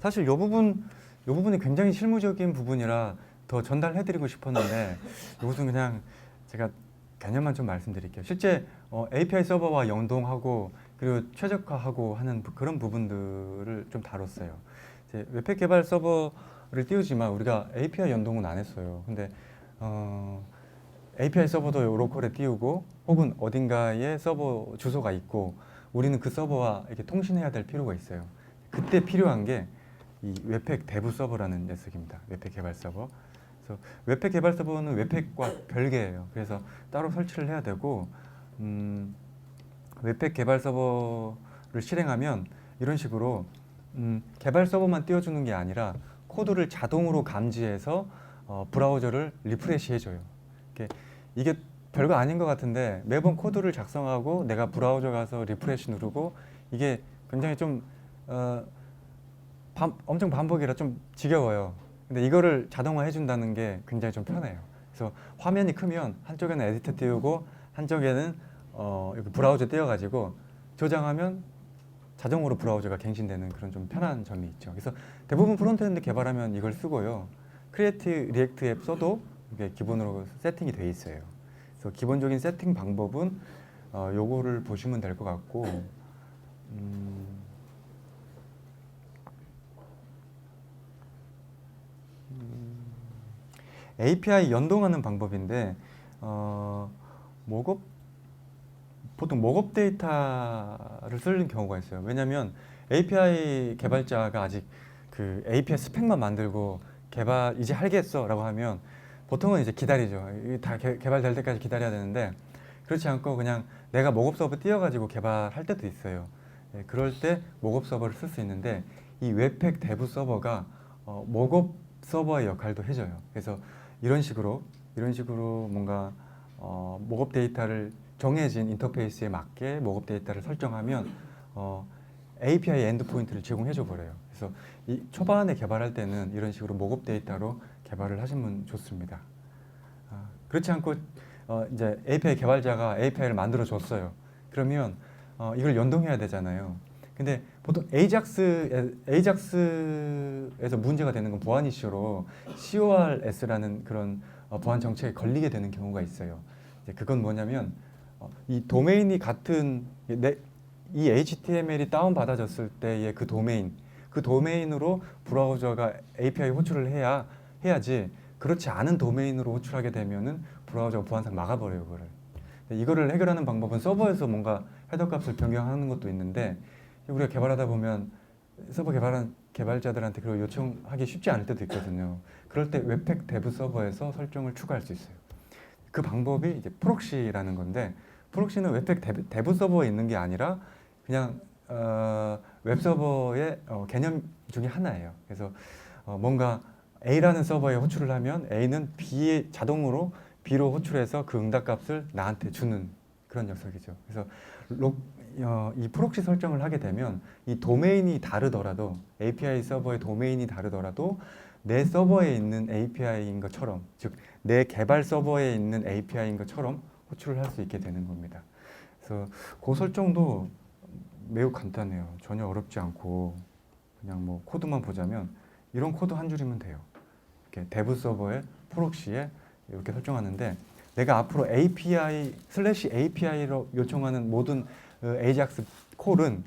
사실 이 부분 이 부분이 굉장히 실무적인 부분이라 더 전달해드리고 싶었는데 이것은 그냥 제가 개념만 좀 말씀드릴게요. 실제 어, API 서버와 연동하고 그리고 최적화하고 하는 부- 그런 부분들을 좀 다뤘어요. 이제 웹팩 개발 서버를 띄우지만 우리가 API 연동은 안 했어요. 근데 어, API 서버도 로컬에 띄우고 혹은 어딘가에 서버 주소가 있고 우리는 그 서버와 이렇게 통신해야 될 필요가 있어요. 그때 필요한 게 이 웹팩 대부 서버라는 녀석입니다. 웹팩 개발 서버. 그래서 웹팩 개발 서버는 웹팩과 별개예요. 그래서 따로 설치를 해야 되고 음, 웹팩 개발 서버를 실행하면 이런 식으로 음, 개발 서버만 띄워주는 게 아니라 코드를 자동으로 감지해서 어, 브라우저를 리프레시 해줘요. 이게, 별거 아닌 것 같은데 매번 코드를 작성하고 내가 브라우저 가서 리프레시 누르고 이게 굉장히 좀 어, 반- 엄청 반복이라 좀 지겨워요. 근데 이거를 자동화 해준다는 게 굉장히 좀 편해요. 그래서 화면이 크면 한쪽에는 에디터 띄우고 한쪽에는 어, 브라우저 띄워가지고 저장하면 자동으로 브라우저가 갱신되는 그런 좀 편한 점이 있죠. 그래서 대부분 프론트엔드 개발하면 이걸 쓰고요. 크리에이트 리액트 앱 써도 이게 기본으로 세팅이 돼 있어요. 그래서 기본적인 세팅 방법은 어, 요거를 보시면 될 것 같고 음, API 연동하는 방법인데 어, 목업 보통 목업 데이터를 쓰는 경우가 있어요. 왜냐하면 API 개발자가 아직 그 API 스펙만 만들고 개발 이제 하겠어라고 하면 보통은 이제 기다리죠. 다 개, 개발될 때까지 기다려야 되는데 그렇지 않고 그냥 내가 목업 서버 띄워가지고 개발할 때도 있어요. 예, 그럴 때 목업 서버를 쓸 수 있는데 이 웹팩 대부 서버가 어, 목업 서버의 역할도 해줘요. 그래서 이런 식으로 이런 식으로 뭔가 어, 목업 데이터를 정해진 인터페이스에 맞게 목업 데이터를 설정하면 어, API 엔드 포인트를 제공해줘 버려요. 그래서 이 초반에 개발할 때는 이런 식으로 목업 데이터로 개발을 하시면 좋습니다. 아, 그렇지 않고 어, 이제 API 개발자가 API를 만들어 줬어요. 그러면 어, 이걸 연동해야 되잖아요. 근데 보통 AJAX, AJAX에서 문제가 되는 건 보안 이슈로 CORS라는 그런 어, 보안 정책에 걸리게 되는 경우가 있어요. 이제 그건 뭐냐면 어, 이 도메인이 같은 내, 이 HTML이 다운 받아졌을 때의 그 도메인, 그 도메인으로 브라우저가 API 호출을 해야 해야지 그렇지 않은 도메인으로 호출하게 되면은 브라우저가 보안상 막아버려요, 그거를. 이거를 해결하는 방법은 서버에서 뭔가 헤더 값을 변경하는 것도 있는데 우리가 개발하다 보면 서버 개발한 개발자들한테 그걸 요청하기 쉽지 않을 때도 있거든요. 그럴 때 웹팩 대부 서버에서 설정을 추가할 수 있어요. 그 방법이 이제 프록시라는 건데 프록시는 웹팩 대부 서버에 있는 게 아니라 그냥 어, 웹 서버의 어, 개념 중에 하나예요. 그래서 어, 뭔가 A라는 서버에 호출을 하면 A는 B에 자동으로 B로 호출해서 그 응답값을 나한테 주는 그런 녀석이죠. 그래서 로, 어, 이 프록시 설정을 하게 되면 이 도메인이 다르더라도 API 서버의 도메인이 다르더라도 내 서버에 있는 API인 것처럼 즉 내 개발 서버에 있는 API인 것처럼 호출을 할 수 있게 되는 겁니다. 그래서 그 설정도 매우 간단해요. 전혀 어렵지 않고 그냥 뭐 코드만 보자면 이런 코드 한 줄이면 돼요. 이렇게 대부 서버에 프록시에 이렇게 설정하는데 내가 앞으로 API 슬래시 API로 요청하는 모든 어, AJAX 콜은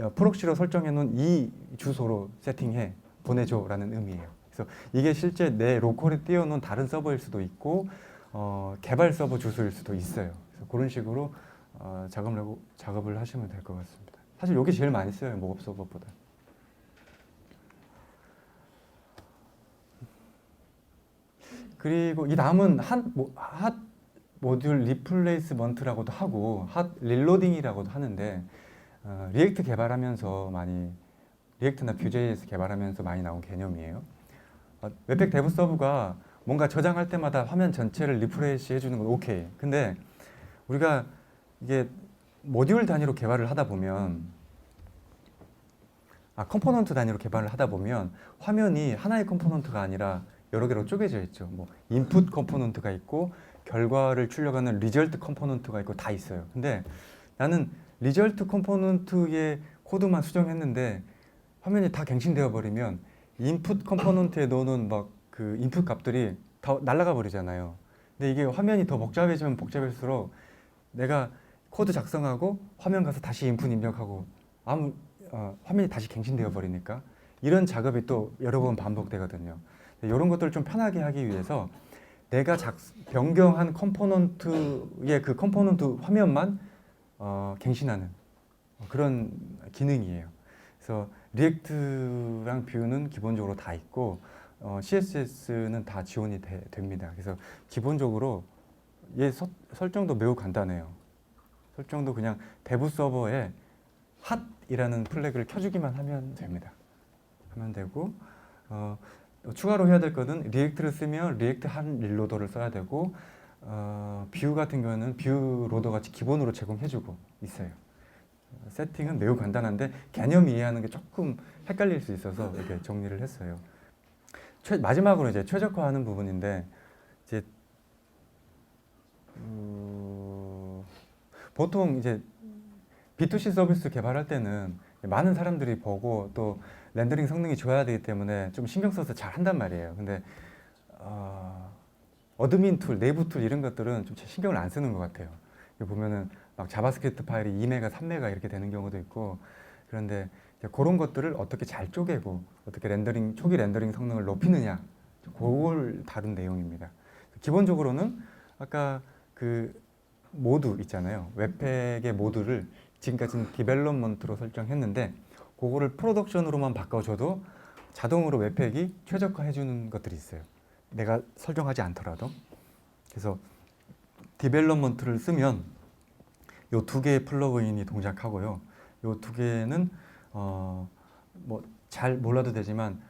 어, 프록시로 설정해 놓은 이 주소로 세팅해 보내줘라는 의미예요. 그래서 이게 실제 내 로컬에 띄워놓은 다른 서버일 수도 있고 어, 개발 서버 주소일 수도 있어요. 그래서 그런 식으로 어, 작업을 하고 작업을 하시면 될 것 같습니다. 사실 이게 제일 많이 써요 목업 서버보다. 그리고 이 다음은 핫, 모, 핫 모듈 리플레이스먼트라고도 하고 핫 릴로딩이라고도 하는데 어, 리액트 개발하면서 많이 리액트나 뷰제이에서 개발하면서 많이 나온 개념이에요. 어, 웹팩 대부 서브가 뭔가 저장할 때마다 화면 전체를 리프레시 해주는 건 오케이. 근데 우리가 이게 모듈 단위로 개발을 하다 보면 아 컴포넌트 단위로 개발을 하다 보면 화면이 하나의 컴포넌트가 아니라 여러 개로 쪼개져 있죠. 뭐 인풋 컴포넌트가 있고 결과를 출력하는 리절트 컴포넌트가 있고 다 있어요. 근데 나는 리절트 컴포넌트의 코드만 수정했는데 화면이 다 갱신되어 버리면 인풋 컴포넌트에 넣어놓은 막 그 인풋 값들이 다 날아가 버리잖아요. 근데 이게 화면이 더 복잡해지면 복잡할수록 내가 코드 작성하고 화면 가서 다시 인풋 입력하고 아무 어, 화면이 다시 갱신되어 버리니까 이런 작업이 또 여러 번 반복되거든요. 이런 것들을 좀 편하게 하기 위해서 내가 작, 변경한 컴포넌트의 그 컴포넌트 화면만 어, 갱신하는 그런 기능이에요. 그래서 리액트랑 뷰는 기본적으로 다 있고 어, CSS는 다 지원이 돼- 됩니다. 그래서 기본적으로 얘 서- 설정도 매우 간단해요. 설정도 그냥 대부 서버에 핫이라는 플래그를 켜주기만 하면 됩니다. 하면 되고 어, 추가로 해야 될 거는 리액트를 쓰면 리액트 한 릴로더를 써야 되고 어, 뷰 같은 경우는 뷰 로더 같이 기본으로 제공해주고 있어요. 어, 세팅은 매우 간단한데 개념 이해하는 게 조금 헷갈릴 수 있어서 이렇게 정리를 했어요. 최, 마지막으로 이제 최적화하는 부분인데 이제 어, 보통 이제 B2C 서비스 개발할 때는 많은 사람들이 보고 또 렌더링 성능이 좋아야 되기 때문에 좀 신경 써서 잘 한단 말이에요. 근데 어, 어드민 툴, 내부 툴 이런 것들은 좀 신경을 안 쓰는 것 같아요. 보면은 막 자바스크립트 파일이 2메가, 3메가 이렇게 되는 경우도 있고 그런데 그런 것들을 어떻게 잘 쪼개고 어떻게 렌더링 초기 렌더링 성능을 높이느냐 그걸 다룬 내용입니다. 기본적으로는 아까 그 모드 있잖아요. 웹팩의 모드를 지금까지는 디벨롭먼트로 설정했는데 그거를 프로덕션으로만 바꿔줘도 자동으로 웹팩이 최적화해주는 것들이 있어요. 내가 설정하지 않더라도. 그래서 디벨롭먼트를 쓰면 요 두 개의 플러그인이 동작하고요. 요 두 개는 어 뭐 잘 몰라도 되지만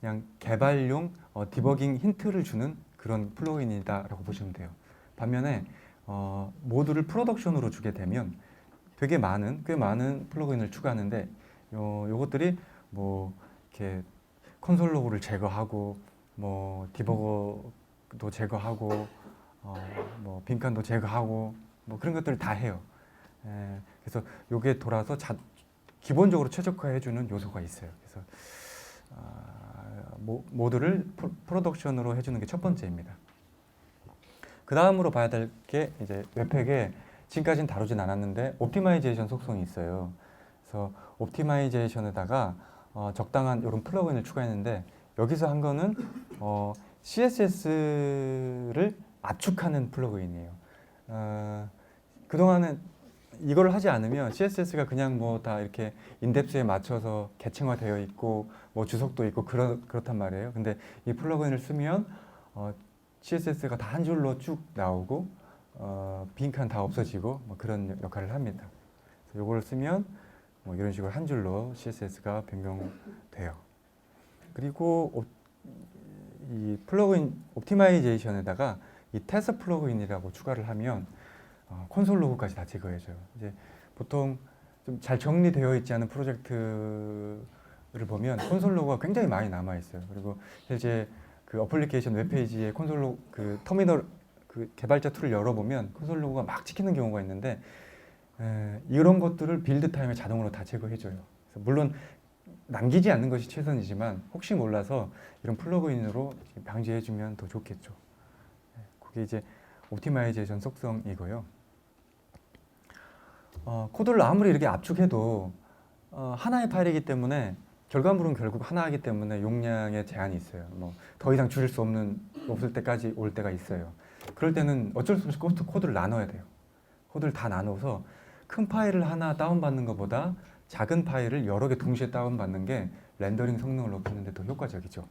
그냥 개발용 어, 디버깅 힌트를 주는 그런 플러그인이다라고 보시면 돼요. 반면에 어, 모듈을 프로덕션으로 주게 되면 되게 많은 꽤 많은 플러그인을 추가하는데 요 요것들이 뭐 이렇게 콘솔 로그를 제거하고 뭐 디버거도 제거하고 어, 뭐 빈칸도 제거하고 뭐 그런 것들을 다 해요. 에, 그래서 요게 돌아서 자, 기본적으로 최적화해주는 요소가 있어요. 그래서 아, 모, 프로- 프로덕션으로 해주는 게 첫 번째입니다. 그 다음으로 봐야 될 게 이제 웹팩에 지금까지는 다루진 않았는데 옵티마이제이션 속성이 있어요. 그래서 옵티마이제이션에다가 어, 적당한 이런 플러그인을 추가했는데 여기서 한 거는 어, CSS를 압축하는 플러그인이에요. 어, 그동안은 이걸 하지 않으면 CSS가 그냥 뭐 다 이렇게 인덱스에 맞춰서 계층화되어 있고 뭐 주석도 있고 그렇, 그렇단 말이에요. 근데 이 플러그인을 쓰면 어, CSS가 다 한 줄로 쭉 나오고 어, 빈칸 다 없어지고 뭐 그런 역할을 합니다. 이걸 쓰면 뭐 이런 식으로 한 줄로 CSS가 변경돼요. 그리고 옵- 이 플러그인 옵티마이제이션에다가 이 테스 플러그인이라고 추가를 하면 어, 콘솔 로그까지 다 제거해줘요. 이제 보통 좀 잘 정리되어 있지 않은 프로젝트를 보면 콘솔 로그가 굉장히 많이 남아 있어요. 그리고 실제 그 어플리케이션 웹페이지에 콘솔 로그 그 터미널 그 개발자 툴을 열어보면 콘솔 로그가 막 찍히는 경우가 있는데 에, 이런 것들을 빌드 타임에 자동으로 다 제거해줘요. 물론 남기지 않는 것이 최선이지만 혹시 몰라서 이런 플러그인으로 방지해주면 더 좋겠죠. 네, 그게 이제 옵티마이제이션 속성이고요. 어, 코드를 아무리 이렇게 압축해도 어, 하나의 파일이기 때문에 결과물은 결국 하나이기 때문에 용량에 제한이 있어요. 뭐 더 이상 줄일 수 없는 없을 때까지 올 때가 있어요. 그럴 때는 어쩔 수 없이 코드, 코드를 나눠야 돼요. 코드를 다 나눠서 큰 파일을 하나 다운받는 것보다 작은 파일을 여러 개 동시에 다운받는 게 렌더링 성능을 높이는 데 더 효과적이죠.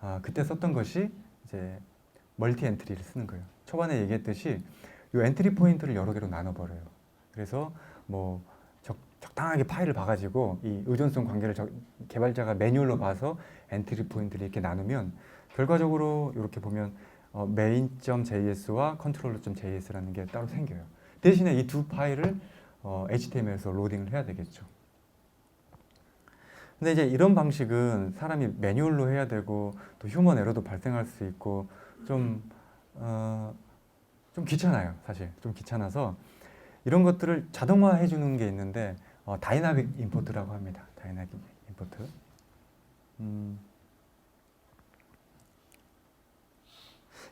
아, 그때 썼던 것이 이제 멀티 엔트리를 쓰는 거예요. 초반에 얘기했듯이 이 엔트리 포인트를 여러 개로 나눠버려요. 그래서 뭐 적, 적당하게 파일을 봐가지고 이 의존성 관계를 적- 개발자가 매뉴얼로 봐서 엔트리 포인트를 이렇게 나누면 결과적으로 이렇게 보면 어, main.js와 controller.js라는 게 따로 생겨요. 대신에 이 두 파일을 어, HTML에서 로딩을 해야 되겠죠. 근데 이제 이런 방식은 사람이 매뉴얼로 해야 되고 또 휴먼 에러도 발생할 수 있고 좀 어, 좀 귀찮아요, 사실. 좀 귀찮아서 이런 것들을 자동화해 주는 게 있는데 어, 다이나믹 임포트라고 합니다. 다이나믹 임포트. 음,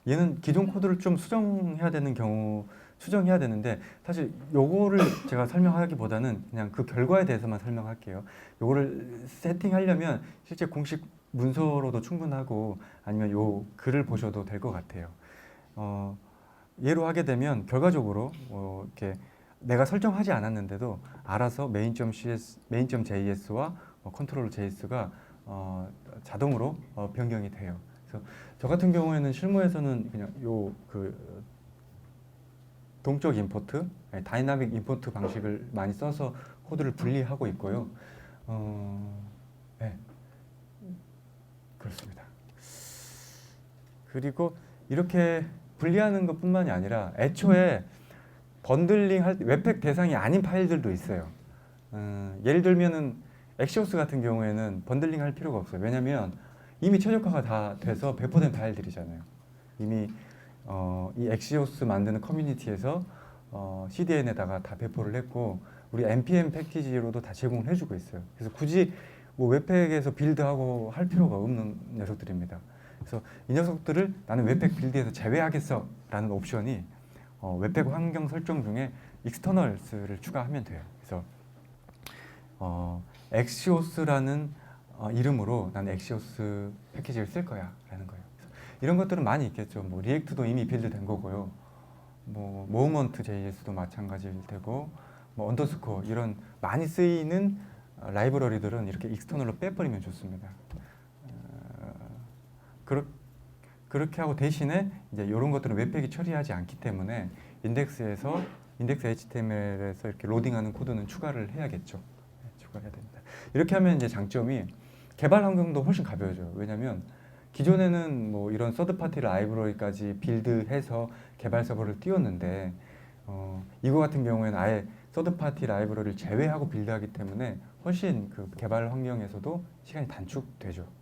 얘는 기존 코드를 좀 수정해야 되는 경우 수정해야 되는데 사실 요거를 제가 설명하기보다는 그냥 그 결과에 대해서만 설명할게요. 요거를 세팅하려면 실제 공식 문서로도 충분하고 아니면 요 글을 보셔도 될 것 같아요. 어, 예로 하게 되면 결과적으로 어, 이렇게 내가 설정하지 않았는데도 알아서 main.cs, main.js와 어, 컨트롤 JS가 어, 자동으로 어, 변경이 돼요. 그래서 저 같은 경우에는 실무에서는 그냥 요 그 동적 임포트, 다이나믹 임포트 방식을 많이 써서 코드를 분리하고 있고요. 어, 네, 그렇습니다. 그리고 이렇게 분리하는 것뿐만이 아니라 애초에 번들링 할때 웹팩 대상이 아닌 파일들도 있어요. 음, 예를 들면은 엑시오스 같은 경우에는 번들링 할 필요가 없어요. 왜냐하면 이미 최적화가 다 돼서 배포된 파일들이잖아요. 이미 어, 이 엑시오스 만드는 커뮤니티에서 어, CDN에다가 다 배포를 했고 우리 npm 패키지로도 다 제공을 해주고 있어요. 그래서 굳이 뭐 웹팩에서 빌드하고 할 필요가 없는 녀석들입니다. 그래서 이 녀석들을 나는 웹팩 빌드에서 제외하겠어라는 옵션이 어, 웹팩 환경 설정 중에 익스터널스를 추가하면 돼요. 그래서 어, 엑시오스라는 어, 이름으로 나는 엑시오스 패키지를 쓸 거야라는 거예요. 이런 것들은 많이 있겠죠. 뭐 리액트도 이미 빌드된 거고요. 뭐 모먼트 JS도 마찬가지일 테고 뭐 언더스코어 이런 많이 쓰이는 어, 라이브러리들은 이렇게 익스터널로 빼버리면 좋습니다. 어, 그렇, 그렇게 하고 대신에 이제 이런 것들은 웹팩이 처리하지 않기 때문에 인덱스에서 인덱스 HTML에서 이렇게 로딩하는 코드는 추가를 해야겠죠. 네, 추가해야 됩니다. 이렇게 하면 이제 장점이 개발 환경도 훨씬 가벼워져요. 왜냐하면 기존에는 뭐 이런 서드 파티 라이브러리까지 빌드해서 개발 서버를 띄웠는데 어, 이거 같은 경우에는 아예 서드 파티 라이브러리를 제외하고 빌드하기 때문에 훨씬 그 개발 환경에서도 시간이 단축되죠.